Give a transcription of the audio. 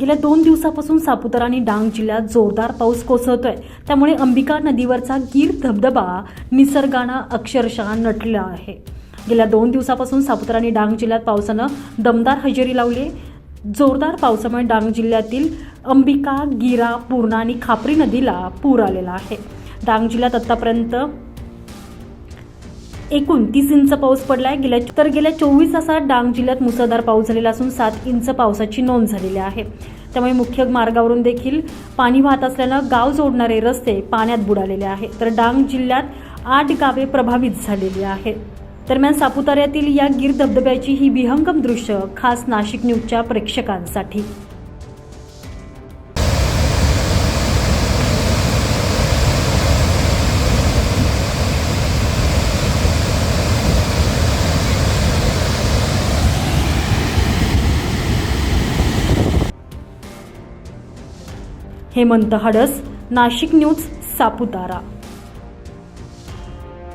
गेल्या दोन दिवसापासून सापुतारा आणि डांग जिल्ह्यात जोरदार पाऊस कोसळतोय. त्यामुळे अंबिका नदीवरचा गीर धबधबा निसर्गानं अक्षरशः नटला आहे. गेल्या दोन दिवसापासून सापुतारा आणि डांग जिल्ह्यात पावसानं दमदार हजेरी लावली जोरदार पावसामुळे डांग जिल्ह्यातील अंबिका गिरा पूर्णा आणि खापरी नदीला पूर आलेला आहे. डांग जिल्ह्यात आत्तापर्यंत एकूण तीस इंच पाऊस पडलाय. गेल्या तर गेल्या चोवीस तासात डांग जिल्ह्यात मुसळधार पाऊस झालेला असून सात इंच पावसाची नोंद झालेली आहे. त्यामुळे मुख्य मार्गावरून देखील पाणी वाहत असल्यानं गाव जोडणारे रस्ते पाण्यात बुडालेले आहे तर डांग जिल्ह्यात आठ गावे प्रभावित झालेली आहेत. दरम्यान सापुताऱ्यातील या गीर धबधब्याची ही विहंगम दृश्य खास नाशिक न्यूजच्या प्रेक्षकांसाठी. हेमंत हडस नाशिक न्यूज सापुतारा.